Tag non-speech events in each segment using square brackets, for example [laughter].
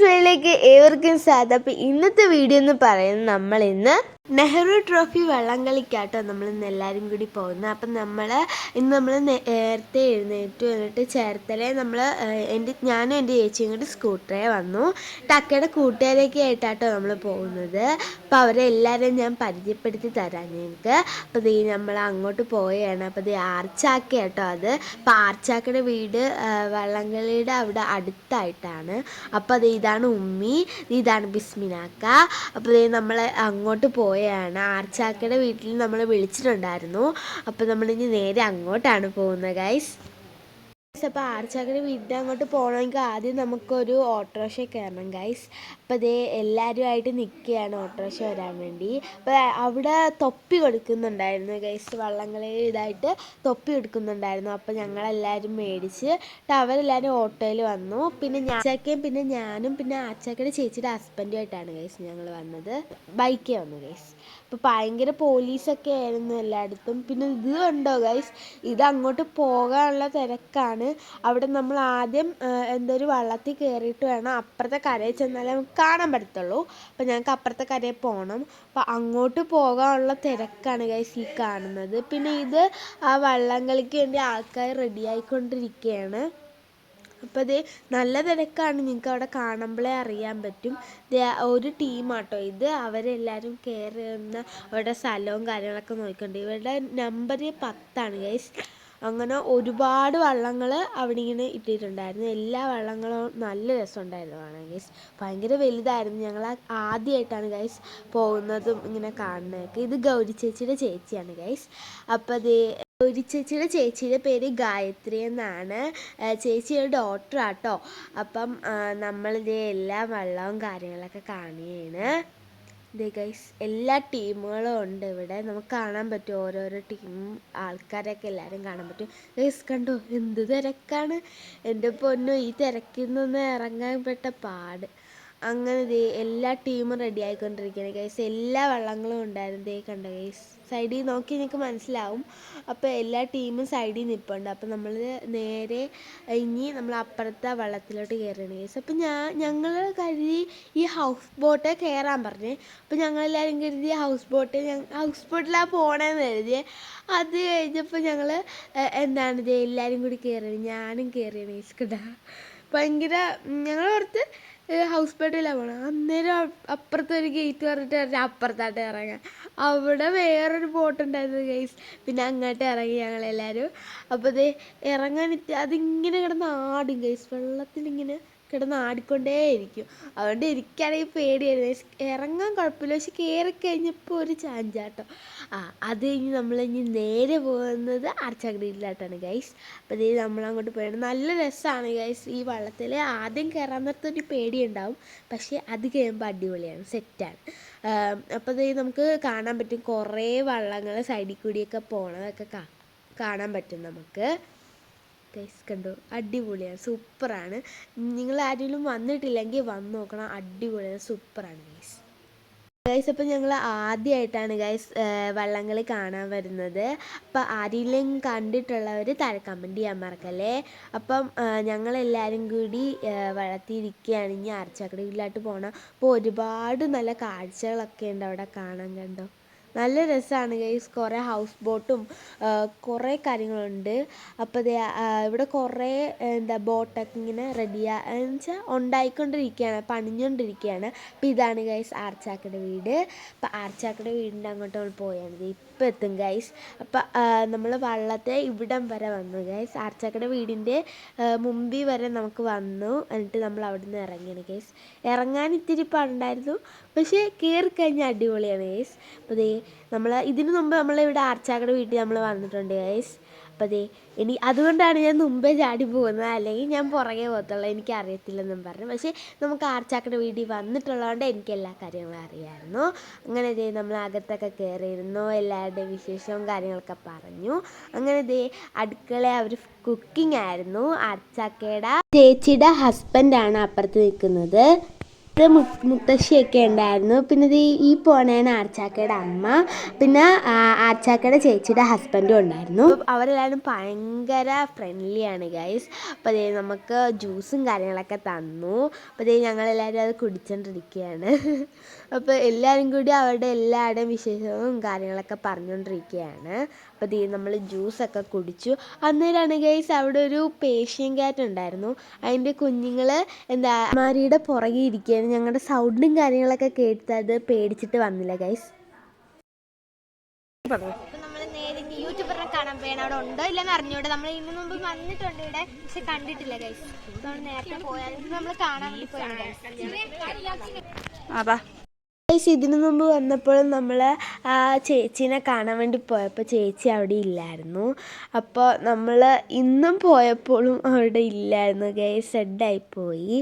വീഡിയോയിലേക്ക് ഏവർക്കും സ്വാഗതം. അപ്പോൾ ഇന്നത്തെ വീഡിയോ എന്ന് പറയുന്നത് നമ്മൾ ഇന്ന് നെഹ്റു ട്രോഫി വള്ളംകളിക്കാട്ടോ നമ്മൾ ഇന്ന് എല്ലാവരും കൂടി പോകുന്നത് അപ്പം നമ്മൾ ഇന്ന് നമ്മൾ നേരത്തെ എഴുന്നേറ്റ് വന്നിട്ട് ചേർത്തല നമ്മൾ എന്റെ ഞാനും എന്റെ ചേച്ചിയും കൂടി സ്കൂട്ടറെ വന്നു. ടക്കയുടെ കൂട്ടുകാരൊക്കെ ആയിട്ടാട്ടോ നമ്മൾ പോകുന്നത്. അപ്പോൾ അവരെ എല്ലാവരെയും ഞാൻ പരിചയപ്പെടുത്തി തരാം നിങ്ങൾക്ക് അപ്പോൾ ദേ നമ്മൾ അങ്ങോട്ട് പോവുകയാണ്. അപ്പോൾ ദേ ആർച്ചാക്ക കേട്ടോ അത്. അപ്പോൾ ആർച്ചാക്കയുടെ വീട് വള്ളംകളിയുടെ അവിടെ അടുത്തായിട്ടാണ്. അപ്പോൾ അത് ഇതാണ് ഉമ്മി ഇതാണ് ബിസ്മിനാക്ക. അപ്പോൾ നമ്മൾ അങ്ങോട്ട് പോവുകയാണ്. ആർച്ചാക്കയുടെ വീട്ടിൽ നമ്മൾ വിളിച്ചിട്ടുണ്ടായിരുന്നു. അപ്പോൾ നമ്മളിനി നേരെ അങ്ങോട്ടാണ് പോകുന്നത് ഗൈസ് അപ്പോൾ ആർച്ചാക്കയുടെ വീടിന്റെ അങ്ങോട്ട് പോകണമെങ്കിൽ ആദ്യം നമുക്കൊരു ഓട്ടോറിക്ഷ കയറണം ഗൈസ് അപ്പോൾ അതേ എല്ലാവരുമായിട്ട് നിൽക്കുകയാണ് ഓട്ടോറിക്ഷ വരാൻ വേണ്ടി. അപ്പോൾ അവിടെ തൊപ്പി കൊടുക്കുന്നുണ്ടായിരുന്നു ഗൈസ് വള്ളംകളിയിൽ ഇതായിട്ട് തൊപ്പി കൊടുക്കുന്നുണ്ടായിരുന്നു. അപ്പോൾ ഞങ്ങളെല്ലാവരും മേടിച്ച് അവരെല്ലാവരും ഓട്ടോയിൽ വന്നു. പിന്നെ ഞാൻ പിന്നെ ഞാനും പിന്നെ ആച്ചാക്കയുടെ ചേച്ചിയുടെ ഹസ്ബൻഡുമായിട്ടാണ് ഗൈസ് ഞങ്ങൾ വന്നത്. ബൈക്കേ വന്നു ഗൈസ് അപ്പോൾ ഭയങ്കര പോലീസൊക്കെ ആയിരുന്നു എല്ലായിടത്തും. പിന്നെ ഇത് കണ്ടോ ഗൈസ് ഇത് അങ്ങോട്ട് പോകാനുള്ള തിരക്കാണ്. അവിടെ നമ്മൾ ആദ്യം എന്താ എന്തോ ഒരു വള്ളത്തിൽ കയറിയിട്ട് വേണം അപ്പുറത്തെ കരയിൽ ചെന്നാലേ നമുക്ക് കാണാൻ പറ്റത്തുള്ളൂ. അപ്പോൾ ഞങ്ങൾക്ക് അപ്പുറത്തെ കരയിൽ പോകണം അപ്പോൾ അങ്ങോട്ട് പോകാനുള്ള തിരക്കാണ് ഗൈസ് ഈ കാണുന്നത്. പിന്നെ ഇത് ആ വള്ളംകളിക്ക് വേണ്ടി ആൾക്കാർ റെഡി ആയിക്കൊണ്ടിരിക്കുകയാണ്. അപ്പോൾ ദേ നല്ല തിരക്കാണ് നിങ്ങൾക്ക് അവിടെ കാണുമ്പോഴേ അറിയാൻ പറ്റും. ഒരു ടീമാട്ടോ ഇത്. അവരെല്ലാവരും കയറുന്ന അവരുടെ സ്ഥലവും കാര്യങ്ങളൊക്കെ നോക്കിക്കൊണ്ട്. ഇവരുടെ നമ്പർ പത്താണ് ഗൈസ് അങ്ങനെ ഒരുപാട് വള്ളങ്ങൾ അവിടെ ഇങ്ങനെ ഇട്ടിട്ടുണ്ടായിരുന്നു. എല്ലാ വള്ളങ്ങളും നല്ല രസമുണ്ടായിരുന്നു കാണാൻ ഗൈസ് ഭയങ്കര വലുതായിരുന്നു. ഞങ്ങൾ ആദ്യമായിട്ടാണ് ഗൈസ് പോകുന്നതും ഇങ്ങനെ കാണുന്നതൊക്കെ. ഇത് ഗൗരി ചേച്ചിയുടെ ചേച്ചിയാണ് ഗൈസ് അപ്പോൾ അത് ഗൗരി ചേച്ചിയുടെ ചേച്ചിയുടെ പേര് ഗായത്രി എന്നാണ്. ചേച്ചിയുടെ ചേച്ചി ഒരു ഡോക്ടറാട്ടോ അപ്പം നമ്മളിത് എല്ലാ വെള്ളവും കാര്യങ്ങളൊക്കെ കാണുകയാണ്. ഗൈസ് എല്ലാ ടീമുകളും ഉണ്ട് ഇവിടെ. നമുക്ക് കാണാൻ പറ്റും. ഓരോരോ ടീം ആൾക്കാരൊക്കെ എല്ലാവരും കാണാൻ പറ്റും. ഗൈസ് കണ്ടോ? എന്ത് തിരക്കാണ്. എന്റെ പൊന്നു ഈ തിരക്കിൽ നിന്ന് ഇറങ്ങാൻ പെട്ട പാട്. അങ്ങനെ ദേ എല്ലാ ടീമും റെഡി ആയിക്കൊണ്ടിരിക്കുകയാണ് ഗൈസ് എല്ലാ വള്ളങ്ങളും ഉണ്ടായിരുന്നു. ദേ കണ്ട ഗൈസ് സൈഡിൽ നോക്കി നിങ്ങൾക്ക് മനസ്സിലാവും. അപ്പോൾ എല്ലാ ടീമും സൈഡിൽ നിൽപ്പുണ്ട് അപ്പോൾ നമ്മൾ നേരെ ഇനി നമ്മൾ അപ്പുറത്തെ വള്ളത്തിലോട്ട് കയറുകയാണ് ഗൈസ് അപ്പോൾ ഞാൻ ഞങ്ങൾ കരുതി ഈ ഹൗസ് ബോട്ട് കയറാൻ പറഞ്ഞേ. അപ്പോൾ ഞങ്ങളെല്ലാവരും കരുതി ഹൗസ് ബോട്ട് ഹൗസ് ബോട്ടിലാണ് പോകണമെന്ന് കരുതി. അത് കഴിഞ്ഞപ്പോൾ ഞങ്ങൾ എന്താണ് ഇത് എല്ലാവരും കൂടി കയറിയത് ഞാനും കയറിയാണ് ഗൈസ് കേട്ടോ ഭയങ്കര ഞങ്ങൾ ഓർത്ത് ഹൗസ് ബോട്ടിലാണ് പോകണം അന്നേരം അപ്പുറത്തെ ഒരു ഗേറ്റ് പറഞ്ഞിട്ട് പറഞ്ഞാൽ അപ്പുറത്തായിട്ട് ഇറങ്ങാൻ. അവിടെ വേറൊരു ബോട്ട് ഉണ്ടായിരുന്നു ഗൈസ് പിന്നെ അങ്ങോട്ട് ഇറങ്ങി ഞങ്ങളെല്ലാവരും അപ്പോൾ ഇത് ഇറങ്ങാൻ അതിങ്ങനെ കിടന്ന് ആടും ഗൈസ് വെള്ളത്തിലിങ്ങനെ കിടന്ന് ആടിക്കൊണ്ടേയിരിക്കും. അതുകൊണ്ട് എനിക്കാണെങ്കിൽ പേടിയായിരുന്നു. ഇറങ്ങാൻ കുഴപ്പമില്ല. പക്ഷെ കയറി കഴിഞ്ഞപ്പോൾ ഒരു ചാഞ്ചാട്ടം. ആ അത് കഴിഞ്ഞ് നമ്മൾ ഇനി നേരെ പോകുന്നത് ആർച്ചാഗ്രയിലായിട്ടാണ് ഗൈസ് അപ്പോൾ ഇത് നമ്മളങ്ങോട്ട് പോയത് നല്ല രസമാണ് ഗൈസ് ഈ വള്ളത്തിൽ ആദ്യം കയറാൻ നേരത്തൊരു പേടിയുണ്ടാവും. പക്ഷേ അത് കഴിയുമ്പോൾ അടിപൊളിയാണ്. സെറ്റാണ് അപ്പോൾ ഇത് നമുക്ക് കാണാൻ പറ്റും. കുറേ വള്ളങ്ങൾ സൈഡിൽ കൂടിയൊക്കെ പോണതൊക്കെ കാണാൻ പറ്റും നമുക്ക്. ഗൈസ് കണ്ടോ. അടിപൊളിയാണ്. സൂപ്പറാണ്. നിങ്ങൾ ആരെങ്കിലും വന്നിട്ടില്ലെങ്കിൽ വന്ന് നോക്കണം. അടിപൊളിയാണ്. സൂപ്പറാണ് ഗൈസ് ഗൈസ് അപ്പം ഞങ്ങൾ ആദ്യമായിട്ടാണ് ഗൈസ് വള്ളംകളി കാണാൻ വരുന്നത്. അപ്പം ആരെങ്കിലും കണ്ടിട്ടുള്ളവർ താഴെ കമന്റ് ചെയ്യാൻ മറക്കല്ലേ. അപ്പം ഞങ്ങളെല്ലാവരും കൂടി വളർത്തിയിരിക്കുകയാണ്. ഇനി അരച്ചക്കടയിലോട്ട് പോകണം അപ്പോൾ ഒരുപാട് നല്ല കാഴ്ചകളൊക്കെ ഉണ്ട് അവിടെ കാണാൻ കണ്ടോ. നല്ല രസമാണ് ഗൈസ് കുറേ ഹൗസ് ബോട്ടും കുറേ കാര്യങ്ങളുണ്ട്. അപ്പോൾ ദേ ഇവിടെ കുറേ എന്താ ബോട്ടൊക്കെ ഇങ്ങനെ റെഡിയാ എന്ന് വെച്ചാൽ ഉണ്ടായിക്കൊണ്ടിരിക്കുകയാണ് പണിഞ്ഞുകൊണ്ടിരിക്കുകയാണ് അപ്പോൾ ഇതാണ് ഗൈസ് ആർച്ചാക്കയുടെ വീട്. അപ്പോൾ ആർച്ചാക്കയുടെ വീടിന്റെ അങ്ങോട്ട് നമ്മൾ പോയാണ് ഇപ്പം എത്തും ഗൈസ് അപ്പം നമ്മൾ വള്ളത്തെ ഇവിടം വരെ വന്നു ഗൈസ് ആർച്ചക്കടെ വീടിന്റെ മുമ്പിൽ വരെ നമുക്ക് വന്നു. എന്നിട്ട് നമ്മൾ അവിടെ നിന്ന് ഇറങ്ങിയാണ് ഗൈസ് ഇറങ്ങാൻ ഇത്തിരി പാടുണ്ടായിരുന്നു. പക്ഷേ കയറി കഴിഞ്ഞാൽ അടിപൊളിയാണ് ഗൈസ് അപ്പോൾ ദേ നമ്മൾ ഇതിനു മുമ്പ് നമ്മളിവിടെ ആർച്ചാക്കട വീട്ടിൽ നമ്മൾ വന്നിട്ടുണ്ട് ഗൈസ് അപ്പോൾ ദേ ഇനി അതുകൊണ്ടാണ് ഞാൻ മുമ്പേ ചാടി പോകുന്നത്. അല്ലെങ്കിൽ ഞാൻ പുറകെ പോകത്തുള്ളൂ. എനിക്ക് അറിയത്തില്ലെന്നും പറഞ്ഞു. പക്ഷേ നമുക്ക് ആർച്ചാക്കയുടെ വീട്ടിൽ വന്നിട്ടുള്ളതുകൊണ്ട് എനിക്ക് എല്ലാ കാര്യങ്ങളും അറിയാമായിരുന്നു അങ്ങനെ ദേ നമ്മൾ അകത്തൊക്കെ കയറിയിരുന്നു. എല്ലാവരുടെയും വിശേഷവും കാര്യങ്ങളൊക്കെ പറഞ്ഞു. അങ്ങനെ ദേ അടുക്കള അവർ കുക്കിംഗ് ആയിരുന്നു. ആർച്ചാക്കയുടെ ചേച്ചിയുടെ ഹസ്ബൻഡാണ് അപ്പുറത്ത് നിൽക്കുന്നത്. അടുത്ത് മു- മുത്തശ്ശിയൊക്കെ ഉണ്ടായിരുന്നു. പിന്നെ ഇത് ഈ പോണേണ് ആർച്ചാക്കയുടെ അമ്മ പിന്നെ ആർച്ചാക്കയുടെ ചേച്ചിയുടെ ഹസ്ബൻഡും ഉണ്ടായിരുന്നു. അവരെല്ലാവരും ഭയങ്കര ഫ്രണ്ട്ലിയാണ് ഗൈസ് അപ്പോൾ അതേ നമുക്ക് ജ്യൂസും കാര്യങ്ങളൊക്കെ തന്നു. അപ്പോൾ അതേ ഞങ്ങളെല്ലാവരും അത് കുടിച്ചോണ്ടിരിക്കുകയാണ് [laughs] അപ്പോൾ എല്ലാവരും കൂടി അവരുടെ എല്ലാവരുടെയും വിശേഷവും കാര്യങ്ങളൊക്കെ പറഞ്ഞുകൊണ്ടിരിക്കുകയാണ്. അപ്പോൾ ദീ നമ്മൾ ജ്യൂസൊക്കെ കുടിച്ചു. അന്നേരമാണ് ഗൈസ് അവിടെ ഒരു പേഷ്യൻ കാറ്റ് ഉണ്ടായിരുന്നു. അതിന്റെ കുഞ്ഞുങ്ങൾ എന്താ മാരിയുടെ പുറകെ ഇരിക്കുകയാണ്. ഞങ്ങളുടെ സൗണ്ടും കാര്യങ്ങളൊക്കെ കേട്ട് അത് പേടിച്ചിട്ട് വന്നില്ല ഗൈസ് യൂട്യൂബറിനെ കാണാൻ പോയാണ്. അവിടെ ഉണ്ടോ ഇല്ലെന്ന് അറിഞ്ഞൂടെ നമ്മൾ മുമ്പ് വന്നിട്ടുണ്ട് ഇവിടെ പക്ഷെ കണ്ടിട്ടില്ല ഗൈസ് നമ്മൾ നേരത്തെ പോയാൽ നമ്മൾ കാണാൻ വേണ്ടി പോയാണ് ഗൈസ് ഇതിനു മുമ്പ് വന്നപ്പോൾ നമ്മൾ ആ ചേച്ചീനെ കാണാൻ വേണ്ടി പോയപ്പോൾ ചേച്ചി അവിടെ ഇല്ലായിരുന്നു. അപ്പോൾ നമ്മൾ ഇന്നും പോയപ്പോഴും അവിടെ ഇല്ലായിരുന്നു. ഗൈസ് സെഡായിപ്പോയി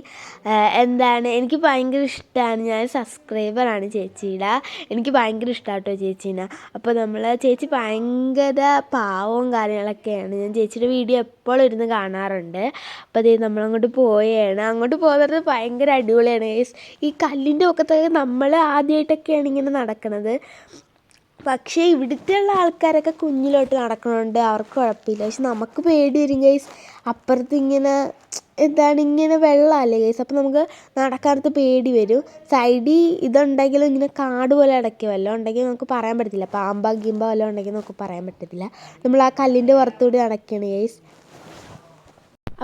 എന്താണ് എനിക്ക് ഭയങ്കര ഇഷ്ടമാണ് ഞാൻ സബ്സ്ക്രൈബറാണ് ചേച്ചിയുടെ. എനിക്ക് ഭയങ്കര ഇഷ്ടമാണ് കേട്ടോ ചേച്ചീനെ. അപ്പോൾ നമ്മൾ ചേച്ചി ഭയങ്കര പാവവും കാര്യങ്ങളൊക്കെയാണ്. ഞാൻ ചേച്ചിയുടെ വീഡിയോ എപ്പോഴും ഇരുന്ന് കാണാറുണ്ട്. അപ്പോൾ അതേ നമ്മളങ്ങോട്ട് പോയാണ്. അങ്ങോട്ട് പോകുന്നത് ഭയങ്കര അടിപൊളിയാണ് ഗൈസ് ഈ കല്ലിന്റെ ഒക്കത്തൊക്കെ നമ്മൾ ആദ്യമായിട്ടൊക്കെയാണ് ഇങ്ങനെ നടക്കുന്നത് പക്ഷേ ഇവിടുത്തെ ഉള്ള ആൾക്കാരൊക്കെ കുഞ്ഞിലോട്ട് നടക്കണോണ്ട് അവർക്ക് കുഴപ്പമില്ല. പക്ഷെ നമുക്ക് പേടി വരും ഗൈസ്. അപ്പുറത്ത് ഇങ്ങനെ എന്താണ് ഇങ്ങനെ വെള്ളമല്ലേ ഗൈസ്? അപ്പോൾ നമുക്ക് നടക്കാനത്ത് പേടി വരും. സൈഡിൽ ഇതുണ്ടെങ്കിലും ഇങ്ങനെ കാട് പോലെ അടയ്ക്കുക വല്ലതും ഉണ്ടെങ്കിൽ നമുക്ക് പറയാൻ പറ്റത്തില്ല. പാമ്പ ഗിമ്പ വല്ലതും ഉണ്ടെങ്കിൽ നമുക്ക് പറയാൻ പറ്റത്തില്ല. നമ്മൾ ആ കല്ലിന്റെ പുറത്തുകൂടി നടക്കുകയാണ് ഗൈസ്.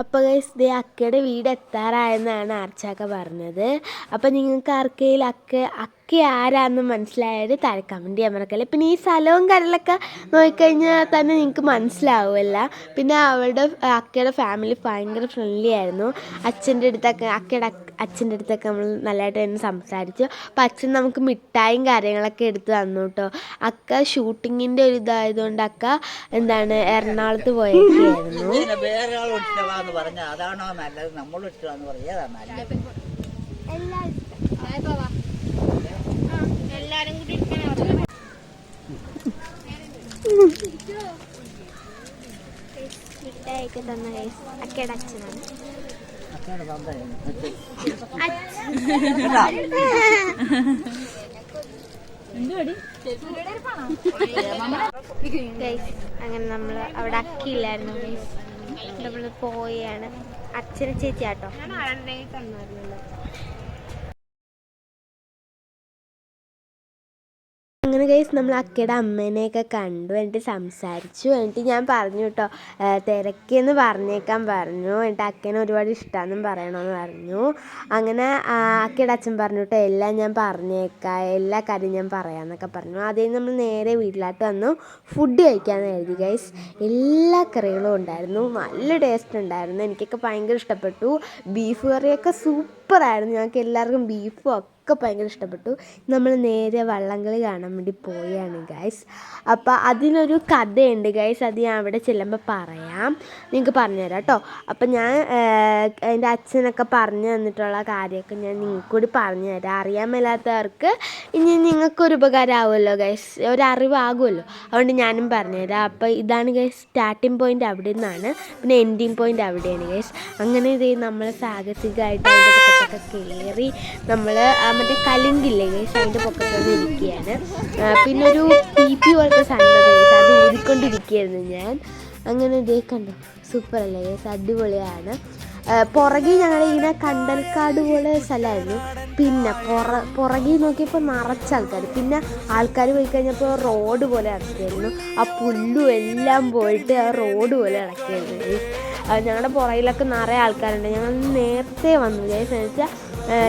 അപ്പോൾ ഗൈസ് ദേ അക്കയുടെ വീട് എത്താറായെന്നാണ് ആർച്ചാക്ക പറഞ്ഞത്. അപ്പോൾ നിങ്ങൾക്ക് ആർക്കെങ്കിലും അക്ക അക്ക ആരാന്ന് മനസ്സിലായത് താഴെ കമന്റ് ചെയ്യാൻ മറക്കല്ലേ പിന്നെ ഈ സ്ഥലവും കരലൊക്കെ നോക്കിക്കഴിഞ്ഞാൽ തന്നെ നിങ്ങൾക്ക് മനസ്സിലാവുമല്ല പിന്നെ അവളുടെ അക്കയുടെ ഫാമിലി ഭയങ്കര ഫ്രണ്ട്ലി ആയിരുന്നു. അച്ഛന്റെ അടുത്തൊക്കെ അക്കയുടെ അച്ഛന്റെ അടുത്തൊക്കെ നമ്മൾ നല്ലതായിട്ട് തന്നെ സംസാരിച്ചു. അപ്പോൾ അച്ഛൻ നമുക്ക് മിഠായും കാര്യങ്ങളൊക്കെ എടുത്ത് തന്നു കേട്ടോ അക്ക ഷൂട്ടിങ്ങിന്റെ ഒരു ഇതായതുകൊണ്ട് അക്ക എന്താണ് എറണാകുളത്ത് പോയായിരുന്നു വേറെ ആൾ ഇഷ്ടമാന്ന് പറഞ്ഞാൽ അതാണോ നല്ലത്? നമ്മൾ ഇഷ്ടമാന്ന് പറഞ്ഞാൽ അതാണ് നല്ലത്. എല്ലാരും കൂടി തന്ന അക്കയുടെ അച്ഛനാണ്. അങ്ങനെ നമ്മൾ അവിടെ അക്കിയില്ലായിരുന്നു നമ്മൾ നമ്മൾ പോയാണ്. അച്ഛനെ ചേച്ചി അങ്ങനെ ഗൈസ് നമ്മൾ അക്കയുടെ അമ്മേനെയൊക്കെ കണ്ടു എന്നിട്ട് സംസാരിച്ചു എന്നിട്ട് ഞാൻ പറഞ്ഞു കേട്ടോ തിരക്കെന്ന് പറഞ്ഞേക്കാൻ പറഞ്ഞു എന്നിട്ട് അക്കേനെ ഒരുപാട് ഇഷ്ടമാണെന്നും പറയണമെന്ന് പറഞ്ഞു. അങ്ങനെ അക്കയുടെ അച്ഛൻ പറഞ്ഞു കേട്ടോ എല്ലാം ഞാൻ പറഞ്ഞേക്കാം എല്ലാ കാര്യം ഞാൻ പറയാമെന്നൊക്കെ പറഞ്ഞു. അതേ നമ്മൾ നേരെ വീട്ടിലോട്ട് വന്നു ഫുഡ് കഴിക്കാമെന്ന് എഴുതി ഗൈസ് എല്ലാ കറികളും ഉണ്ടായിരുന്നു നല്ല ടേസ്റ്റ് ഉണ്ടായിരുന്നു എനിക്കൊക്കെ ഭയങ്കര ഇഷ്ടപ്പെട്ടു. ബീഫ് കറിയൊക്കെ സൂപ്പറായിരുന്നു ഞങ്ങൾക്ക് എല്ലാവർക്കും ബീഫും ഒക്കെ ഭയങ്കര ഇഷ്ടപ്പെട്ടു. നമ്മൾ നേരെ വള്ളംകളി കാണാൻ വേണ്ടി പോയാണ് ഗൈസ് അപ്പോൾ അതിനൊരു കഥയുണ്ട് ഗൈസ് അത് ഞാൻ അവിടെ ചെല്ലുമ്പോൾ പറയാം. നിങ്ങൾക്ക് പറഞ്ഞുതരാം കേട്ടോ അപ്പം ഞാൻ എന്റെ അച്ഛനൊക്കെ പറഞ്ഞു തന്നിട്ടുള്ള കാര്യമൊക്കെ ഞാൻ നിങ്ങൾക്ക് കൂടി പറഞ്ഞു തരാം അറിയാൻ മേലാത്തവർക്ക് ഇനി നിങ്ങൾക്കൊരു ഉപകാരമാവുമല്ലോ ഗൈസ് ഒരറിവാകുമല്ലോ അതുകൊണ്ട് ഞാനും പറഞ്ഞുതരാം. അപ്പോൾ ഇതാണ് ഗൈസ് സ്റ്റാർട്ടിങ് പോയിന്റ് അവിടെ നിന്നാണ്. പിന്നെ എൻഡിങ് പോയിന്റ് അവിടെയാണ് ഗൈസ് അങ്ങനെ ഇത് നമ്മൾ സാഹസികമായിട്ട് കയറി നമ്മൾ മറ്റേ കലിങ്കില്ലേ? ഗൈസ് അതിന്റെ പൊക്കത്തോട് ഇരിക്കുകയാണ്. പിന്നെ ഒരു പി പി പോലത്തെ സാധനം അത് ഊതിക്കൊണ്ടിരിക്കുകയായിരുന്നു ഞാൻ. അങ്ങനെ ഇതേ കണ്ടോ സൂപ്പർ അല്ലേ ഗൈസ് അടിപൊളിയാണ്. പുറകെ ഞങ്ങൾ ഇങ്ങനെ കണ്ടൽക്കാട് പോലെ സ്ഥലമായിരുന്നു. പിന്നെ പുറ പുറകെ നോക്കിയപ്പോൾ നിറച്ച ആൾക്കാർ പിന്നെ ആൾക്കാർ പോയി കഴിഞ്ഞപ്പോൾ റോഡ് പോലെ ഇറക്കിയായിരുന്നു ആ പുല്ലും എല്ലാം പോയിട്ട് ആ റോഡ് പോലെ ഇറക്കിയായിരുന്നു ഞങ്ങളുടെ പുറകിലൊക്കെ നിറയെ ആൾക്കാരുണ്ട്. ഞങ്ങൾ നേരത്തെ വന്നു വെച്ചാൽ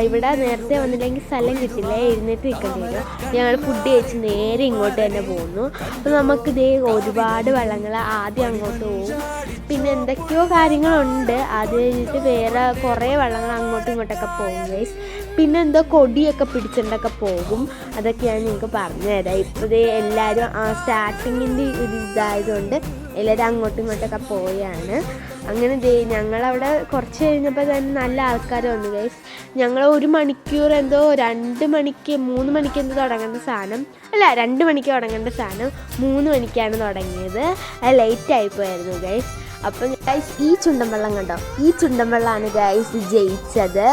ഇവിടെ നേരത്തെ വന്നില്ലെങ്കിൽ സ്ഥലം കിട്ടില്ല? എഴുന്നേറ്റ് നിൽക്കേണ്ടി വരും. ഞങ്ങൾ ഫുഡ് കഴിച്ച് നേരെ ഇങ്ങോട്ട് തന്നെ പോകുന്നു അപ്പോൾ നമുക്ക് ഇതേ ഒരുപാട് വെള്ളങ്ങൾ ആദ്യം അങ്ങോട്ട് പോകും പിന്നെ എന്തൊക്കെയോ കാര്യങ്ങളുണ്ട്. അത് കഴിഞ്ഞിട്ട് വേറെ കുറേ വെള്ളങ്ങൾ അങ്ങോട്ടും ഇങ്ങോട്ടൊക്കെ പോകും ഗൈസ് പിന്നെ എന്തോ കൊടിയൊക്കെ പിടിച്ചിട്ടൊക്കെ പോകും. അതൊക്കെ ഞാൻ നിങ്ങൾക്ക് പറഞ്ഞുതരാം ഇപ്പോൾ എല്ലാവരും ആ സ്റ്റാർട്ടിങ്ങിന്റെ ഒരു ഇതായതുകൊണ്ട് എല്ലാവരും അങ്ങോട്ടും ഇങ്ങോട്ടൊക്കെ പോയാണ്. അങ്ങനെ ദേ ഞങ്ങളവിടെ കുറച്ച് കഴിഞ്ഞപ്പോൾ തന്നെ നല്ല ആൾക്കാർ വന്നു ഗൈസ് ഞങ്ങൾ ഒരു മണിക്കൂർ എന്തോ രണ്ട് മണിക്ക് മൂന്ന് മണിക്ക് എന്തോ തുടങ്ങേണ്ട സാധനം. അല്ല രണ്ട് മണിക്ക് തുടങ്ങേണ്ട സാധനം മൂന്ന് മണിക്കാണ് തുടങ്ങിയത്. അത് ലേറ്റ് ആയിപ്പോയായിരുന്നു ഗൈസ് അപ്പം ഗൈസ് ഈ ചുണ്ടൻവെള്ളം കണ്ടോ? ഈ ചുണ്ടൻവെള്ളമാണ് ഗൈസ് ജയിച്ചത്.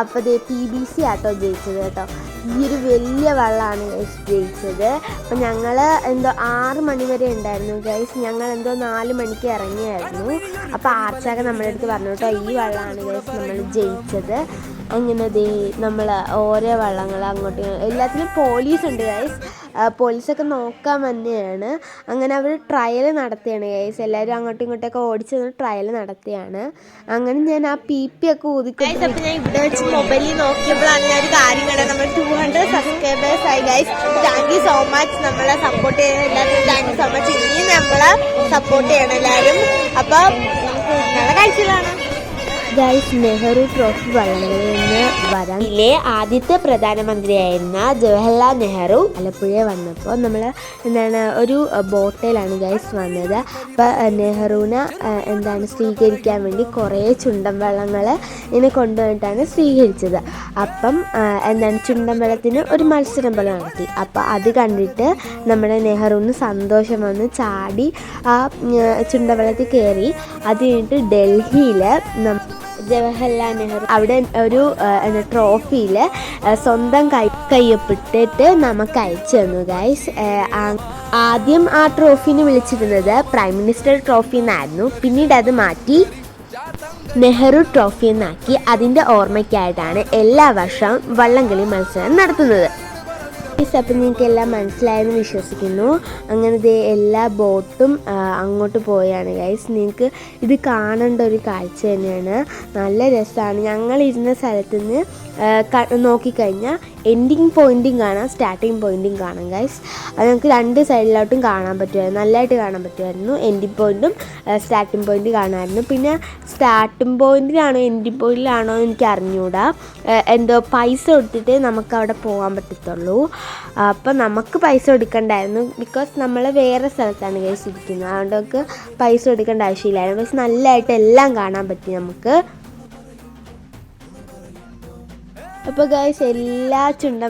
അപ്പോൾ ഇത് പി ബി സി ആട്ടോ ജയിച്ചത് കേട്ടോ. ഈ ഒരു വലിയ വെള്ളമാണ് ഗൈസ് ജയിച്ചത്. അപ്പം ഞങ്ങൾ എന്തോ ആറ് മണി വരെ ഉണ്ടായിരുന്നു ഗൈസ് ഞങ്ങൾ എന്തോ നാല് മണിക്ക് ഇറങ്ങിയായിരുന്നു. അപ്പോൾ ആർച്ചാകെ നമ്മുടെ അടുത്ത് പറഞ്ഞു കേട്ടോ ഈ വെള്ളമാണ് ഗൈസ് നമ്മൾ ജയിച്ചത്. അങ്ങനെ ദേ നമ്മൾ ഓരോ വള്ളങ്ങൾ അങ്ങോട്ട് എല്ലാത്തിനും പോലീസ് ഉണ്ട് ഗൈസ് പോലീസൊക്കെ നോക്കാൻ വന്നെയാണ്. അങ്ങനെ അവർ ട്രയൽ നടത്തുകയാണ് ഗൈസ് എല്ലാവരും അങ്ങോട്ടും ഇങ്ങോട്ടൊക്കെ ഓടിച്ച് ട്രയൽ നടത്തുകയാണ് അങ്ങനെ ഞാൻ ആ പി പി ഒക്കെ ഊതിക്കും അപ്പം ഞാൻ ഇവിടെ വെച്ച് മൊബൈലിൽ നോക്കിയപ്പോഴാണ് ഞാൻ ഒരു കാര്യം കണ്ടത്. നമ്മൾ ടു ഹൺഡ്രഡ് സബ്സ്ക്രൈബേഴ്സ് ആയി guys thank you so much നമ്മളെ സപ്പോർട്ട് ചെയ്യുന്ന എല്ലാവരും താങ്ക് യു സോ മച്ച് ഇനിയും നമ്മളെ സപ്പോർട്ട് ചെയ്യണം എല്ലാവരും. അപ്പം നമുക്ക് നല്ല കാഴ്ചകളാണ് ഗൈസ് നെഹ്റു ട്രോഫി വള്ളങ്ങളിൽ നിന്ന് വരാൻ ഇതിലെ ആദ്യത്തെ പ്രധാനമന്ത്രിയായിരുന്ന ജവഹർലാൽ നെഹ്റു ആലപ്പുഴ വന്നപ്പോൾ നമ്മൾ എന്താണ് ഒരു ബോട്ടിലാണ് ഗൈസ് വന്നത്. അപ്പോൾ നെഹ്റുവിനെ എന്താണ് സ്വീകരിക്കാൻ വേണ്ടി കുറേ ചുണ്ടൻ വെള്ളങ്ങൾ ഇതിനെ കൊണ്ടുവന്നിട്ടാണ് സ്വീകരിച്ചത്. അപ്പം എന്താണ് ചുണ്ടൻ വെള്ളത്തിന് ഒരു മത്സരം പോലെ നടത്തി. അപ്പോൾ അത് കണ്ടിട്ട് നമ്മുടെ നെഹ്റുവിന് സന്തോഷം വന്ന് ചാടി ആ ചുണ്ടൻ ചുണ്ടൻ കയറി. അത് കഴിഞ്ഞിട്ട് ഡൽഹിയിൽ ജവഹർലാൽ നെഹ്റു. അവിടെ ഒരു ട്രോഫിയിൽ സ്വന്തം കൈ കയ്യൊപ്പിട്ടിട്ട് നമുക്ക് അയച്ചു തന്നു ഗൈസ് ആദ്യം ആ ട്രോഫിനെ വിളിച്ചിരുന്നത് പ്രൈം മിനിസ്റ്റർ ട്രോഫി എന്നായിരുന്നു. പിന്നീട് അത് മാറ്റി നെഹ്റു ട്രോഫി എന്നാക്കി. അതിന്റെ ഓർമ്മയ്ക്കായിട്ടാണ് എല്ലാ വർഷവും വള്ളംകളി മത്സരം നടത്തുന്നത്. ഗൈസ് അപ്പം നിങ്ങൾക്ക് എല്ലാം മനസ്സിലായെന്ന് വിശ്വസിക്കുന്നു. അങ്ങനെ ദേ എല്ലാ ബോട്ടും അങ്ങോട്ട് പോയാണ് ഗൈസ് നിങ്ങൾക്ക് ഇത് കാണേണ്ട ഒരു കാഴ്ച തന്നെയാണ്. നല്ല രസമാണ്. ഞങ്ങൾ ഇരുന്ന സ്ഥലത്ത് നിന്ന് ആ, ക- നോക്കിക്കഴിഞ്ഞാൽ എൻഡിങ് പോയിന്റും കാണാം സ്റ്റാർട്ടിങ് പോയിന്റും കാണാം ഗൈസ് അത് നമുക്ക് രണ്ട് സൈഡിലോട്ടും കാണാൻ പറ്റുമായിരുന്നു. നല്ലതായിട്ട് കാണാൻ പറ്റുമായിരുന്നു. എൻഡിങ് പോയിന്റും സ്റ്റാർട്ടിങ് പോയിന്റ് കാണാമായിരുന്നു. പിന്നെ സ്റ്റാർട്ടിങ് പോയിന്റിലാണോ എൻഡിങ് പോയിന്റിലാണോ എനിക്ക് അറിഞ്ഞുകൂടാ എന്തോ പൈസ കൊടുത്തിട്ട് നമുക്ക് അവിടെ പോകാൻ പറ്റത്തുള്ളൂ. അപ്പോൾ നമുക്ക് പൈസ കൊടുക്കണ്ടായിരുന്നു. ബിക്കോസ് നമ്മൾ വേറെ സ്ഥലത്താണ് ഗൈസ് ഇരിക്കുന്നത്. അതുകൊണ്ട് നമുക്ക് പൈസ കൊടുക്കേണ്ട ആവശ്യമില്ലായിരുന്നു. പക്ഷെ നല്ലതായിട്ട് എല്ലാം കാണാൻ പറ്റി നമുക്ക്. അപ്പോൾ ഗൈസ് എല്ലാ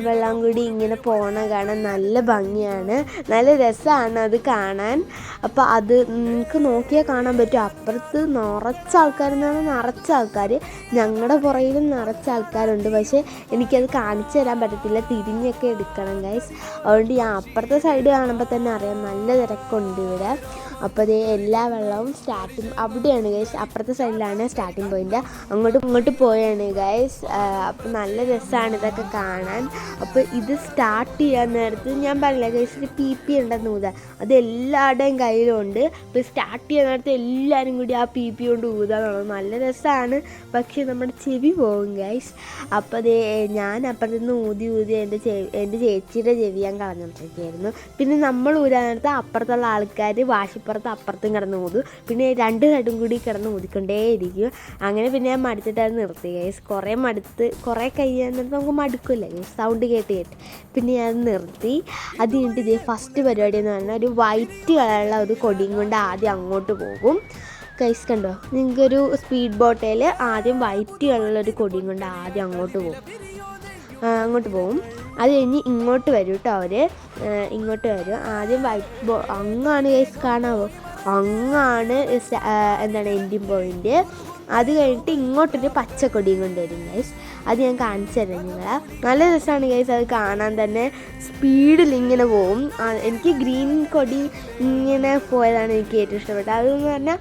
വെള്ളം കൂടി ഇങ്ങനെ പോണ കാണാൻ നല്ല ഭംഗിയാണ്. നല്ല രസമാണ് അത് കാണാൻ. അപ്പോൾ അത് നിങ്ങൾക്ക് നോക്കിയാൽ കാണാൻ പറ്റും. അപ്പുറത്ത് നിറച്ച ആൾക്കാരെന്നാണ് നിറച്ച ആൾക്കാർ ഞങ്ങളുടെ പുറയിലും നിറച്ച ആൾക്കാരുണ്ട്. പക്ഷേ എനിക്കത് കാണിച്ചു തരാൻ പറ്റത്തില്ല. തിരിഞ്ഞൊക്കെ എടുക്കണം ഗൈസ് അതുകൊണ്ട് ഞാൻ അപ്പുറത്തെ സൈഡ് കാണുമ്പോൾ തന്നെ അറിയാം നല്ല തിരക്കുണ്ട് ഇവിടെ. അപ്പോൾ ഇത് എല്ലാ വെള്ളവും സ്റ്റാർട്ടിങ് അവിടെയാണ് ഗൈസ് അപ്പുറത്തെ സൈഡിലാണ് സ്റ്റാർട്ടിങ് പോയിന്റ് അങ്ങോട്ടും ഇങ്ങോട്ട് പോയാണ് ഗൈസ് അപ്പോൾ നല്ല രസമാണ് ഇതൊക്കെ കാണാൻ. അപ്പോൾ ഇത് സ്റ്റാർട്ട് ചെയ്യാൻ നേരത്ത് ഞാൻ പറഞ്ഞില്ല ഗൈസ് ഒരു പി പി ഉണ്ടെന്ന് ഊതാൻ അത് എല്ലാവരുടെയും കയ്യിലുണ്ട്. അപ്പോൾ സ്റ്റാർട്ട് ചെയ്യാൻ നേരത്ത് എല്ലാവരും കൂടി ആ പി പി കൊണ്ട് ഊതാന്നുള്ളത് നല്ല രസമാണ് പക്ഷേ നമ്മുടെ ചെവി പോകും ഗൈസ് അപ്പോൾ അതേ ഞാൻ അപ്പുറത്ത് നിന്ന് ഊതി ഊതി എന്റെ ചെ എന്റെ ചേച്ചിയുടെ ചെവി ഞാൻ കളഞ്ഞിട്ടൊക്കെയായിരുന്നു പിന്നെ നമ്മൾ ഊരാൻ നേരത്ത് അപ്പുറത്തുള്ള ആൾക്കാർ വാശിപ്പുറത്ത് അപ്പുറത്തും കിടന്ന് ഊതും. പിന്നെ രണ്ട് സൈഡും കൂടി കിടന്ന് ഊതിക്കൊണ്ടേയിരിക്കും. അങ്ങനെ പിന്നെ ഞാൻ മടുത്തിട്ടാണ് നിർത്തി. ഗൈസ് കുറേ മടുത്ത് കുറേ കഴിയാന്നിട്ട് നമുക്ക് മടുക്കില്ല? സൗണ്ട് കേട്ട് കേട്ട്. പിന്നെ ഞാൻ നിർത്തി. അത് കഴിഞ്ഞിട്ട് ഇതേ ഫസ്റ്റ് പരിപാടി എന്ന് പറഞ്ഞാൽ ഒരു വൈറ്റ് കളറുള്ള ഒരു കൊടിയും കൊണ്ട് ആദ്യം അങ്ങോട്ട് പോകും. കൈസ് കണ്ടോ? നിങ്ങൾക്കൊരു സ്പീഡ് ബോട്ടയിൽ ആദ്യം വൈറ്റ് കളറുള്ള ഒരു കൊടിയും കൊണ്ട് ആദ്യം അങ്ങോട്ട് പോകും. അങ്ങോട്ട് പോകും. അത് കഴിഞ്ഞ് ഇങ്ങോട്ട് വരും കേട്ടോ അവർ ഇങ്ങോട്ട് വരും. ആദ്യം വൈറ്റ് ബോ അങ്ങാണ് കേസ് കാണാവോ? അങ്ങാണ് എന്താണ് എൻഡിങ് പോയിന്റ് അത് കഴിഞ്ഞിട്ട് ഇങ്ങോട്ടൊരു പച്ചക്കൊടിയും കൊണ്ടുവരും ഗൈസ് അത് ഞാൻ കാണിച്ചു തരാം നിങ്ങളെ. നല്ല രസമാണ് ഗൈസ് അത് കാണാൻ തന്നെ. സ്പീഡിൽ ഇങ്ങനെ പോവും. എനിക്ക് ഗ്രീൻ കൊടി ഇങ്ങനെ പോയതാണ് എനിക്ക് ഏറ്റവും ഇഷ്ടപ്പെട്ടത്. അതെന്ന് പറഞ്ഞാൽ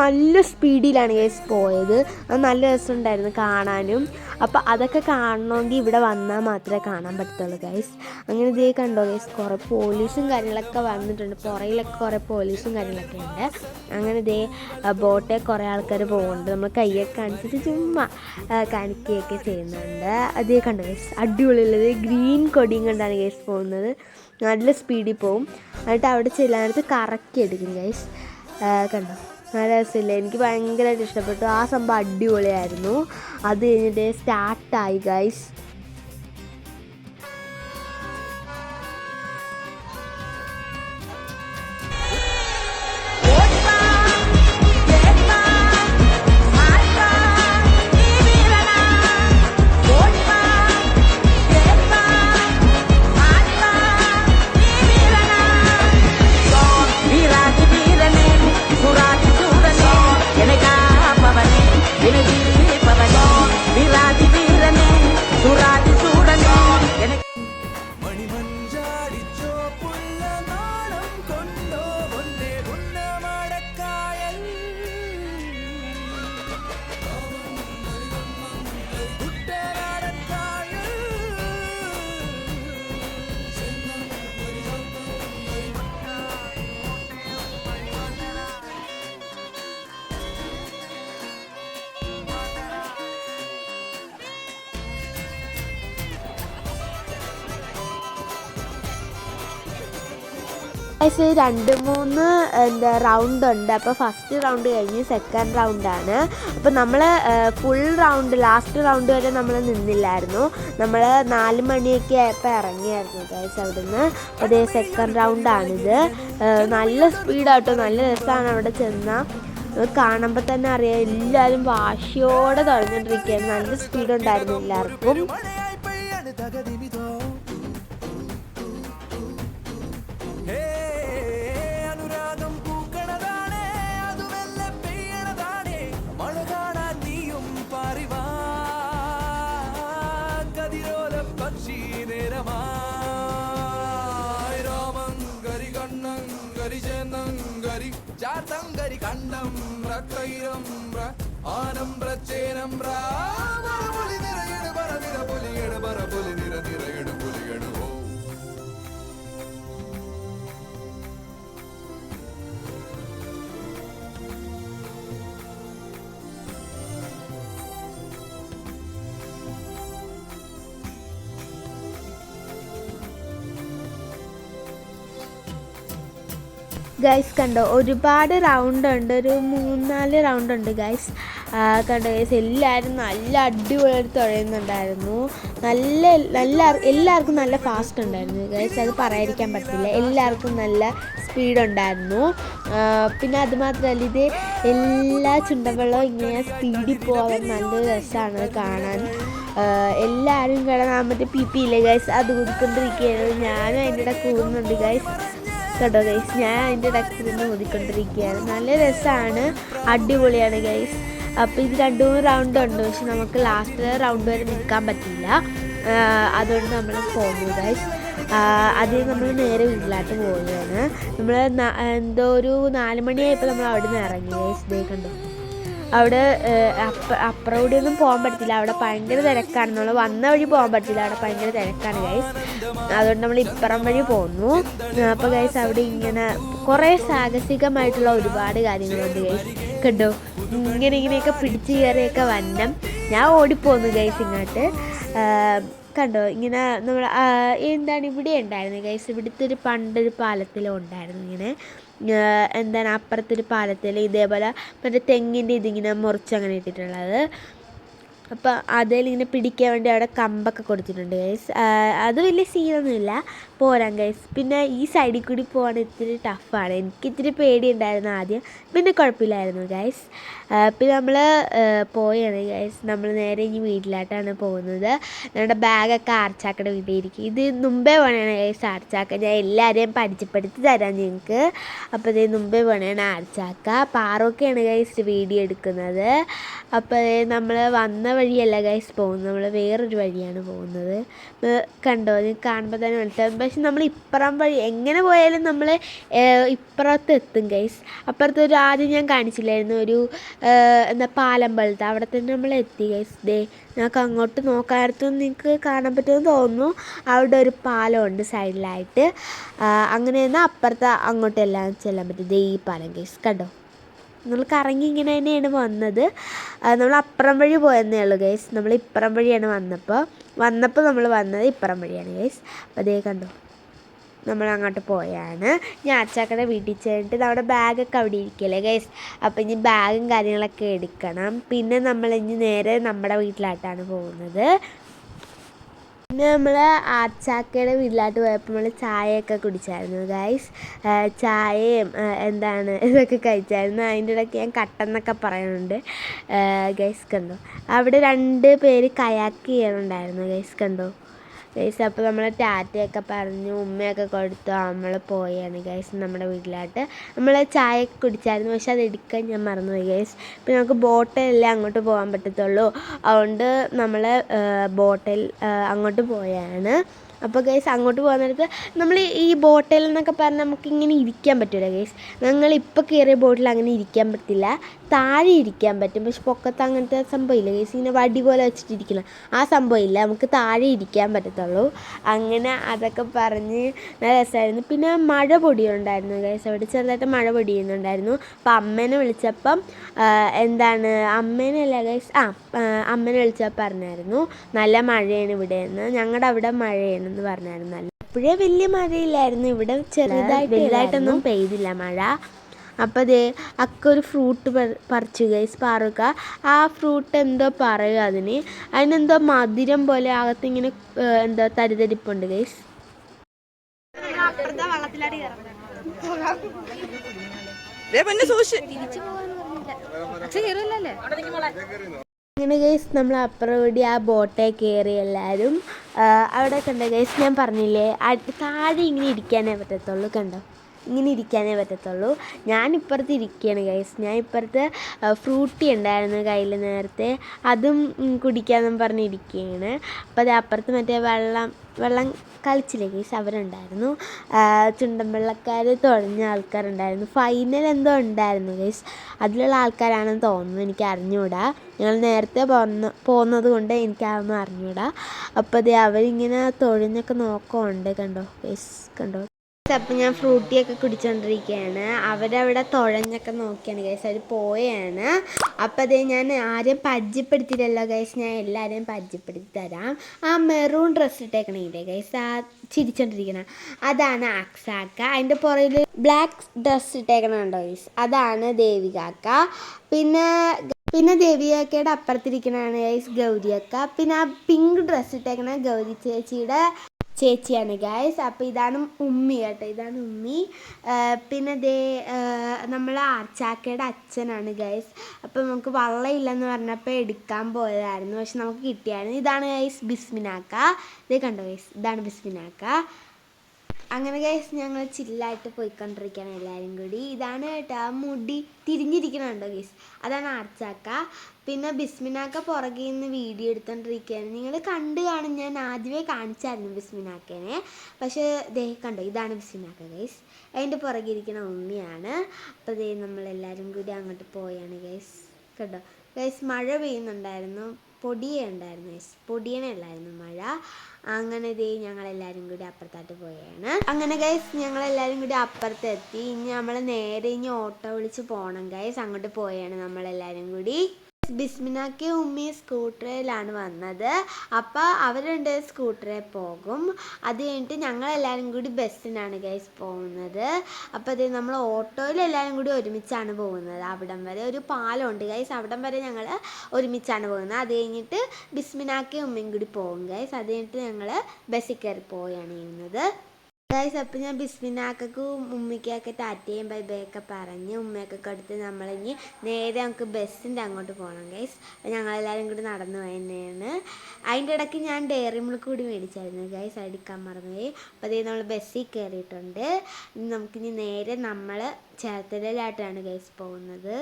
നല്ല സ്പീഡിലാണ് ഗൈസ് പോയത്. അത് നല്ല രസമുണ്ടായിരുന്നു കാണാനും. അപ്പോൾ അതൊക്കെ കാണണമെങ്കിൽ ഇവിടെ വന്നാൽ മാത്രമേ കാണാൻ പറ്റത്തുള്ളൂ ഗൈസ് അങ്ങനെ ഇതേ കണ്ടോ ഗൈസ് കുറേ പോലീസും കാര്യങ്ങളൊക്കെ വന്നിട്ടുണ്ട്. പുറയിലൊക്കെ കുറേ പോലീസും കാര്യങ്ങളൊക്കെ ഉണ്ട്. അങ്ങനെ ഇതേ ബോട്ടിൽ കുറേ ആൾക്കാർ പോകുന്നുണ്ട്. നമ്മൾ കൈയൊക്കെ കാണിച്ചിട്ട് ചുമ്മാ കാണിക്കുകയൊക്കെ ചെയ്യുന്നുണ്ട്. അതേ കണ്ടോ ഗൈസ് അടിപൊളിയുള്ളത്. ഗ്രീൻ കൊടിയും കണ്ടാണ് ഗൈസ് പോകുന്നത്. നല്ല സ്പീഡിൽ പോവും. എന്നിട്ട് അവിടെ ചെല്ലാനത്ത് കറക്കി എടുക്കും ഗൈസ് കണ്ടോ? നല്ല രസമില്ല എനിക്ക് ഭയങ്കരമായിട്ട് ഇഷ്ടപ്പെട്ടു. ആ സംഭവം അടിപൊളിയായിരുന്നു. അത് കഴിഞ്ഞിട്ട് സ്റ്റാർട്ടായി ഗൈസ് Hey. ഗൈസ് രണ്ട് മൂന്ന് എന്താ റൗണ്ട് ഉണ്ട്. അപ്പോൾ ഫസ്റ്റ് റൗണ്ട് കഴിഞ്ഞ് സെക്കൻഡ് റൗണ്ടാണ് അപ്പോൾ നമ്മൾ ഫുൾ റൗണ്ട് ലാസ്റ്റ് റൗണ്ട് വരെ നമ്മൾ നിന്നില്ലായിരുന്നു. നമ്മൾ നാല് മണിയൊക്കെ ആയപ്പോൾ ഇറങ്ങിയായിരുന്നു ഗൈസ് നിന്ന് അതേ സെക്കൻഡ് റൗണ്ടാണിത് നല്ല സ്പീഡാട്ടോ നല്ല രസമാണ് അവിടെ ചെന്നാൽ കാണുമ്പോൾ തന്നെ അറിയാം. എല്ലാവരും വാശിയോടെ തുടങ്ങിക്കൊണ്ടിരിക്കുകയാണ് നല്ല സ്പീഡ് ഉണ്ടായിരുന്നു എല്ലാവർക്കും. കൈരം ആനമ്ര ചേനമ്ര പുലി നിറയണ് പറ നിറ പുലിയണ് പറ പുലി ഗൈസ് കണ്ടോ ഒരുപാട് റൗണ്ട് ഉണ്ട്. ഒരു മൂന്നാൽ റൗണ്ട് ഉണ്ട് ഗൈസ് കണ്ടോ ഗൈസ് എല്ലാവരും നല്ല അടിപൊളിയായിട്ട് തുഴയുന്നുണ്ടായിരുന്നു. നല്ല നല്ല എല്ലാവർക്കും നല്ല ഫാസ്റ്റ് ഉണ്ടായിരുന്നു ഗൈസ് അത് പറയാതിരിക്കാൻ പറ്റില്ല. എല്ലാവർക്കും നല്ല സ്പീഡ് ഉണ്ടായിരുന്നു. പിന്നെ അതുമാത്രമല്ല ഇത് എല്ലാ ചുണ്ടവെള്ളവും ഇങ്ങനെ സ്പീഡിൽ പോകാൻ നല്ല രസമാണ് കാണാൻ. എല്ലാവരും കിടന്നാൽ മറ്റേ പി പി ഇല്ലേ ഗൈസ് അത് കുടിക്കൊണ്ടിരിക്കുകയായിരുന്നു ഞാനും അതിന്റെ കൂടെ കൂടുന്നുണ്ട് ഗൈസ് കേട്ടോ ഗൈസ് ഞാൻ അതിന്റെ ഇടയ്ക്ക് നിന്ന് ഊതിക്കൊണ്ടിരിക്കുകയാണ്. നല്ല രസമാണ് അടിപൊളിയാണ് ഗൈസ് അപ്പോൾ ഇത് രണ്ട് മൂന്ന് റൗണ്ട് ഉണ്ട്. പക്ഷെ നമുക്ക് ലാസ്റ്റ് റൗണ്ട് വരെ നിൽക്കാൻ പറ്റില്ല അതുകൊണ്ട് നമ്മൾ പോകുന്നു ഗൈസ് ആദ്യം നമ്മൾ നേരെ വീട്ടിലായിട്ട് പോവുകയാണ്. നമ്മൾ എന്തോ ഒരു നാല് മണിയായപ്പോൾ നമ്മൾ അവിടെ നിന്ന് ഇറങ്ങി ഗൈസ് ഇതേ കണ്ടോ. അവിടെ അപ്പുറം ഒന്നും പോകാൻ പറ്റത്തില്ല. അവിടെ ഭയങ്കര തിരക്കാണ് വന്ന വഴി പോകാൻ പറ്റത്തില്ല. അവിടെ ഭയങ്കര തിരക്കാണ് ഗൈസ് അതുകൊണ്ട് നമ്മൾ ഇപ്പുറം വഴി പോന്നു. അപ്പോൾ ഗൈസ് അവിടെ ഇങ്ങനെ കുറേ സാഹസികമായിട്ടുള്ള ഒരുപാട് കാര്യങ്ങളുണ്ട് ഗൈസ് കണ്ടോ? ഇങ്ങനെ ഇങ്ങനെയൊക്കെ പിടിച്ച് കയറിയൊക്കെ വന്നം. ഞാൻ ഓടിപ്പോന്നു ഗൈസ് ഇങ്ങോട്ട്. കണ്ടോ? ഇങ്ങനെ നമ്മൾ എന്താണ് ഇവിടെ ഉണ്ടായിരുന്നു ഗൈസ് ഇവിടുത്തെ ഒരു പണ്ടൊരു പാലത്തിലും ഉണ്ടായിരുന്നു ഇങ്ങനെ. എന്താണ് അപ്പുറത്തൊരു പാലത്തിൽ ഇതേപോലെ മറ്റേ തെങ്ങിന്റെ ഇതിങ്ങനെ മുറിച്ചങ്ങനെ ഇട്ടിട്ടുള്ളത്. അപ്പോൾ അതിലിങ്ങനെ പിടിക്കാൻ വേണ്ടി അവിടെ കമ്പൊക്കെ കൊടുത്തിട്ടുണ്ട് ഗൈസ് അത് വലിയ സീനൊന്നുമില്ല. പോരാൻ ഗൈസ് പിന്നെ ഈ സൈഡിൽ കൂടി പോകാൻ ഇത്തിരി ടഫാണ് എനിക്ക് ഇത്തിരി പേടിയുണ്ടായിരുന്നു ആദ്യം. പിന്നെ കുഴപ്പമില്ലായിരുന്നു ഗൈസ് പിന്നെ നമ്മൾ പോയാണ് ഗൈസ് നമ്മൾ നേരെ ഇനി വീട്ടിലായിട്ടാണ് പോകുന്നത്. നമ്മുടെ ബാഗൊക്കെ ആർച്ചാക്കയുടെ വീട്ടിലിരിക്കും. ഇത് മുമ്പേ വേണമാണ് ഗൈസ് ആർച്ചാക്ക. ഞാൻ എല്ലാവരെയും പരിചയപ്പെടുത്തി തരാം നിങ്ങൾക്ക് അപ്പോൾ ഇത് മുമ്പേ വേണമാണ് ആർച്ചാക്ക. പാറൊക്കെയാണ് ഗൈസ് വീഡിയോ എടുക്കുന്നത്. അപ്പോൾ നമ്മൾ വന്ന വഴിയല്ല ഗൈസ് പോകുന്നത്. നമ്മൾ വേറൊരു വഴിയാണ് പോകുന്നത്. കണ്ടോ? കാണുമ്പോൾ തന്നെ മനസ്സിലാവും. പക്ഷെ നമ്മൾ ഇപ്പുറം വഴി എങ്ങനെ പോയാലും നമ്മൾ ഇപ്പുറത്ത് എത്തും ഗൈസ് അപ്പുറത്ത് ഒരു ആദ്യം ഞാൻ കാണിച്ചില്ലായിരുന്നു. ഒരു എന്താ പാലം പോലത്തെ അവിടെ തന്നെ നമ്മൾ എത്തി ഗൈസ് ദേ നമുക്ക് അങ്ങോട്ട് നോക്കാനത്തും നിങ്ങൾക്ക് കാണാൻ പറ്റുമെന്ന് തോന്നുന്നു. അവിടെ ഒരു പാലമുണ്ട് സൈഡിലായിട്ട് അങ്ങനെ എന്നാൽ അപ്പുറത്ത് അങ്ങോട്ടെല്ലാം ചെല്ലാൻ പറ്റും. ദേ ഈ പാലം ഗൈസ് കണ്ടോ? നമ്മൾ കറങ്ങി ഇങ്ങനെ തന്നെയാണ് വന്നത്. നമ്മൾ അപ്പുറം വഴി പോയെന്നേ ഉള്ളൂ ഗൈസ് നമ്മൾ ഇപ്പുറം വഴിയാണ് വന്നപ്പോൾ. വന്നപ്പോൾ നമ്മൾ വന്നത് ഇപ്പുറം വഴിയാണ് ഗൈസ് അപ്പോൾ അതേ കണ്ടു? നമ്മൾ അങ്ങോട്ട് പോയാണ്. ഞാൻ അച്ചാക്കടെ വീട്ടിൽ ചെന്നിട്ട് നമ്മുടെ ബാഗൊക്കെ അവിടെ ഇരിക്കല്ലേ ഗൈസ് അപ്പോൾ ഇനി ബാഗും കാര്യങ്ങളൊക്കെ എടുക്കണം. പിന്നെ നമ്മൾ ഇനി നേരെ നമ്മുടെ വീട്ടിലായിട്ടാണ് പോകുന്നത്. പിന്നെ നമ്മൾ ആച്ചാക്കയുടെ വീട്ടിലോട്ട് പോയപ്പോൾ നമ്മൾ ചായയൊക്കെ കുടിച്ചായിരുന്നു ഗൈസ് ചായയും എന്താണ് ഇതൊക്കെ കഴിച്ചായിരുന്നു. അതിന്റെ ഇടയ്ക്ക് ഞാൻ കട്ടെന്നൊക്കെ പറയുന്നുണ്ട്. ഗൈസ് കണ്ടോ? അവിടെ രണ്ട് പേര് കയാക്ക് ചെയ്യാനുണ്ടായിരുന്നു ഗൈസ് കണ്ടോ? ഗൈസ് അപ്പോൾ നമ്മൾ ടാറ്റയൊക്കെ പറഞ്ഞു ഉമ്മയൊക്കെ കൊടുത്തു നമ്മൾ പോയാണ് ഗൈസ് നമ്മുടെ വീട്ടിലായിട്ട്. നമ്മൾ ചായയൊക്കെ കുടിച്ചായിരുന്നു പക്ഷെ അത് എടുക്കാൻ ഞാൻ മറന്നുപോയി ഗൈസ് ഇപ്പം നമുക്ക് ബോട്ടിലല്ലേ അങ്ങോട്ട് പോകാൻ പറ്റത്തുള്ളൂ. അതുകൊണ്ട് നമ്മൾ ബോട്ടിൽ അങ്ങോട്ട് പോയാണ്. അപ്പോൾ ഗൈസ് അങ്ങോട്ട് പോകാൻ നേരത്ത് നമ്മൾ ഈ ബോട്ടിൽ എന്നൊക്കെ പറഞ്ഞാൽ നമുക്ക് ഇങ്ങനെ ഇരിക്കാൻ പറ്റില്ല ഗൈസ് ഞങ്ങൾ ഇപ്പോൾ കയറിയ ബോട്ടിൽ അങ്ങനെ ഇരിക്കാൻ പറ്റില്ല. താഴെ ഇരിക്കാൻ പറ്റും. പക്ഷെ പൊക്കത്ത് അങ്ങനത്തെ സംഭവം ഇല്ല ഗൈസ് ഇങ്ങനെ വടി പോലെ വെച്ചിട്ടിരിക്കണം ആ സംഭവം ഇല്ല. നമുക്ക് താഴെ ഇരിക്കാൻ പറ്റത്തുള്ളൂ. അങ്ങനെ അതൊക്കെ പറഞ്ഞ് നല്ല രസമായിരുന്നു പിന്നെ മഴ പൊടിയുണ്ടായിരുന്നു ഗൈസ് അവിടെ ചെറുതായിട്ട് മഴ പൊടിയുന്നുണ്ടായിരുന്നു. അപ്പോൾ അമ്മേനെ വിളിച്ചപ്പം എന്താണ് അമ്മേനല്ല ഗൈസ് ആ അമ്മേനെ വിളിച്ചപ്പോൾ പറഞ്ഞായിരുന്നു. നല്ല മഴയാണ് ഇവിടെ എന്ന് ഞങ്ങളുടെ അവിടെ മഴയാണെന്ന് പറഞ്ഞായിരുന്നു. നല്ല അപ്പോഴേ വലിയ മഴയില്ലായിരുന്നു. ഇവിടെ ചെറുതായിട്ട് വലുതായിട്ടൊന്നും പെയ്തില്ല മഴ. അപ്പോൾ ദേ അക്ക ഒരു ഫ്രൂട്ട് പറിച്ചു ഗൈസ് പാറുക ആ ഫ്രൂട്ട് എന്തോ പറയുക അതിന്. അതിനെന്തോ മധുരം പോലെ അകത്ത് ഇങ്ങനെ എന്തോ തരിതരിപ്പുണ്ട് ഗൈസ് അങ്ങനെ ഗൈസ് നമ്മൾ അപ്പുറം കൂടി ആ ബോട്ടേ കയറി എല്ലാവരും അവിടെ കണ്ടോ ഗൈസ് ഞാൻ പറഞ്ഞില്ലേ താഴെ ഇങ്ങനെ ഇരിക്കാനേ പറ്റത്തുള്ളൂ കണ്ടോ? ഇങ്ങനെ ഇരിക്കാനേ പറ്റത്തുള്ളൂ. ഞാൻ ഇപ്പുറത്ത് ഇരിക്കുകയാണ് ഗൈസ് ഞാൻ ഇപ്പുറത്ത് ഫ്രൂട്ടി ഉണ്ടായിരുന്നു കയ്യിൽ നേരത്തെ. അതും കുടിക്കാമെന്നും പറഞ്ഞ് ഇരിക്കുകയാണ്. അപ്പോൾ അത് അപ്പുറത്ത് മറ്റേ വെള്ളം വെള്ളം കളിച്ചില്ലേ ഗൈസ് അവരുണ്ടായിരുന്നു. ചുണ്ടൻ വെള്ളക്കാർ തുഴഞ്ഞ ആൾക്കാരുണ്ടായിരുന്നു. ഫൈനൽ എന്തോ ഉണ്ടായിരുന്നു ഗൈസ് അതിലുള്ള ആൾക്കാരാണെന്ന് തോന്നുന്നു എനിക്ക് അറിഞ്ഞുകൂടാ. ഞങ്ങൾ നേരത്തെ പോന്ന പോകുന്നത് കൊണ്ട് എനിക്കതൊന്നും അറിഞ്ഞുകൂടാ. അപ്പോൾ അത് അവരിങ്ങനെ തൊഴിഞ്ഞൊക്കെ നോക്കുന്നുണ്ട് കണ്ടോ ഗൈസ് കണ്ടോ? അപ്പം ഞാൻ ഫ്രൂട്ടിയൊക്കെ കുടിച്ചോണ്ടിരിക്കുകയാണ് അവരവിടെ തുഴഞ്ഞൊക്കെ നോക്കിയാണ് ഗൈസ് അവർ പോയാണ്. അപ്പം അതേ ഞാൻ ആരെയും പരിചയപ്പെടുത്തിയില്ലല്ലോ ഗൈസ് ഞാൻ എല്ലാവരെയും പരിചയപ്പെടുത്തി തരാം. ആ മെറൂൺ ഡ്രസ്സ് ഇട്ടേക്കണില്ലേ ഗൈസ് ആ ചിരിച്ചോണ്ടിരിക്കണം. അതാണ് അക്സാക്ക. അതിന്റെ പുറകിൽ ബ്ലാക്ക് ഡ്രസ്സ് ഇട്ടേക്കണുണ്ടോ ഗൈസ് അതാണ് ദേവികാക്ക. പിന്നെ പിന്നെ ദേവികാക്കയുടെ അപ്പുറത്തിരിക്കണാണ് ഗൈസ് ഗൗരിയക്ക. പിന്നെ ആ പിങ്ക് ഡ്രസ്സ് ഇട്ടേക്കണ ഗൗരി ചേച്ചിയുടെ ചേച്ചിയാണ് ഗായ്സ് അപ്പോൾ ഇതാണ് ഉമ്മി കേട്ടോ. ഇതാണ് ഉമ്മി. പിന്നെ ദേ നമ്മൾ ആർച്ചാക്കയുടെ അച്ഛനാണ് ഗൈസ് അപ്പോൾ നമുക്ക് വള്ളമില്ലെന്ന് പറഞ്ഞപ്പോൾ എടുക്കാൻ പോയതായിരുന്നു. പക്ഷെ നമുക്ക് കിട്ടിയായിരുന്നു. ഇതാണ് ഗൈസ് ബിസ്മിനാക്ക. ഇതേ കണ്ടോ ഗൈസ് ഇതാണ് ബിസ്മിനാക്ക. അങ്ങനെ ഗൈസ് ഞങ്ങൾ ചില്ലായിട്ട് പോയിക്കൊണ്ടിരിക്കുകയാണ് എല്ലാവരും കൂടി. ഇതാണ് കേട്ടോ ആ മുടി തിരിഞ്ഞിരിക്കണുണ്ടോ ഗൈസ് അതാണ് ആർച്ചാക്ക. പിന്നെ ബിസ്മിനാക്ക പുറകിൽ നിന്ന് വീഡിയോ എടുത്തോണ്ടിരിക്കുകയാണ് നിങ്ങൾ കണ്ട് കാണും. ഞാൻ ആദ്യമേ കാണിച്ചായിരുന്നു ബിസ്മിനാക്കേനെ. പക്ഷേ ദേ കണ്ടോ? ഇതാണ് ബിസ്മിനാക്ക ഗൈസ് അതിന്റെ പുറകെ ഇരിക്കുന്ന ഉണ്ണിയാണ്. അപ്പോൾ ദേ നമ്മളെല്ലാവരും കൂടി അങ്ങോട്ട് പോയാണ് ഗൈസ് കണ്ടോ? ഗൈസ് മഴ പെയ്യുന്നുണ്ടായിരുന്നു. പൊടിയേ ഉണ്ടായിരുന്നു ഗൈസ് പൊടിയനെ അല്ലായിരുന്നു മഴ. അങ്ങനെ ദേ ഞങ്ങളെല്ലാവരും കൂടി അപ്പുറത്തായിട്ട് പോയാണ്. അങ്ങനെ ഗൈസ് ഞങ്ങളെല്ലാവരും കൂടി അപ്പുറത്തെത്തി. ഇനി നമ്മൾ നേരെ ഇനി ഓട്ടോ വിളിച്ച് പോകണം ഗൈസ് അങ്ങോട്ട് പോയാണ് നമ്മളെല്ലാവരും കൂടി. ബിസ്മിനാക്കി ഉമ്മി സ്കൂട്ടറിലാണ് വന്നത്. അപ്പോൾ അവരുണ്ട് സ്കൂട്ടറിൽ പോകും. അത് കഴിഞ്ഞിട്ട് ഞങ്ങളെല്ലാവരും കൂടി ബസ്സിനാണ് ഗൈസ് പോകുന്നത്. അപ്പോൾ അത് നമ്മൾ ഓട്ടോയിൽ എല്ലാവരും കൂടി ഒരുമിച്ചാണ് പോകുന്നത്. അവിടം വരെ ഒരു പാലമുണ്ട് ഗൈസ് അവിടം വരെ ഞങ്ങൾ ഒരുമിച്ചാണ് പോകുന്നത്. അത് കഴിഞ്ഞിട്ട് ബിസ്മിനാക്കി ഉമ്മയും കൂടി പോകും ഗൈസ് അത് കഴിഞ്ഞിട്ട് ഞങ്ങൾ ബസ്സിൽ കയറി പോവുകയാണ് ചെയ്യുന്നത്. ഗൈസ് അപ്പം ഞാൻ ബിസ്മിനാക്കും ഉമ്മിക്കൊക്കെ ടാറ്റയും ബൈ പറഞ്ഞ് ഉമ്മയൊക്കെ കൊടുത്ത് നമ്മളിനി നേരെ നമുക്ക് ബസ്സിന്റെ അങ്ങോട്ട് പോകണം ഗൈസ് ഞങ്ങളെല്ലാവരും കൂടി നടന്നു തന്നെയാണ് അതിന്റെ ഇടയ്ക്ക് ഞാൻ ഡയറി മിൽക്ക് കൂടി മേടിച്ചായിരുന്നു ഗൈസ് അടിക്കാൻ മറന്നുപോയി. അപ്പോൾ അതേ നമ്മൾ ബസ്സിൽ കയറിയിട്ടുണ്ട്. നമുക്കിനി നേരെ നമ്മൾ ചേർത്തലയിലായിട്ടാണ് ഗൈസ് പോകുന്നത്.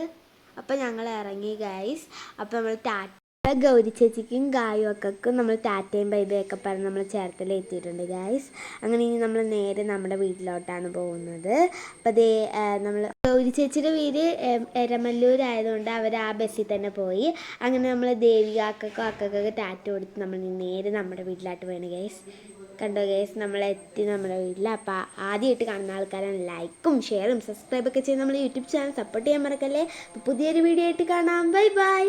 അപ്പോൾ ഞങ്ങൾ ഇറങ്ങി ഗൈസ് അപ്പോൾ നമ്മൾ ടാറ്റ ഗൗരി ചേച്ചിക്കും ഗായും ഒക്കും നമ്മൾ ടാറ്റയും ബൈബയും ഒക്കെ പറഞ്ഞ് നമ്മൾ ചേർത്തല എത്തിയിട്ടുണ്ട് ഗായ്സ് അങ്ങനെ ഇനി നമ്മൾ നേരെ നമ്മുടെ വീട്ടിലോട്ടാണ് പോകുന്നത്. അപ്പം അതേ നമ്മൾ ഗൗരി ചേച്ചിയുടെ വീട് എരമല്ലൂരായതുകൊണ്ട് അവർ ആ ബസ്സിൽ തന്നെ പോയി. അങ്ങനെ നമ്മൾ ദേവിക അക്കൊക്കെ അക്കക്കൊക്കെ ടാറ്റ കൊടുത്ത് നമ്മൾ നേരെ നമ്മുടെ വീട്ടിലോട്ട് പോയാണ് ഗൈസ് കണ്ടോ ഗൈസ് നമ്മൾ എത്തി നമ്മുടെ വീട്ടിൽ. അപ്പോൾ ആദ്യമായിട്ട് കാണുന്ന ആൾക്കാരാണ് ലൈക്കും ഷെയറും സബ്സ്ക്രൈബൊക്കെ ചെയ്ത് നമ്മൾ യൂട്യൂബ് ചാനൽ സപ്പോർട്ട് ചെയ്യാൻ മറക്കല്ലേ? അപ്പോൾ പുതിയൊരു വീഡിയോ ആയിട്ട് കാണാം. Bye bye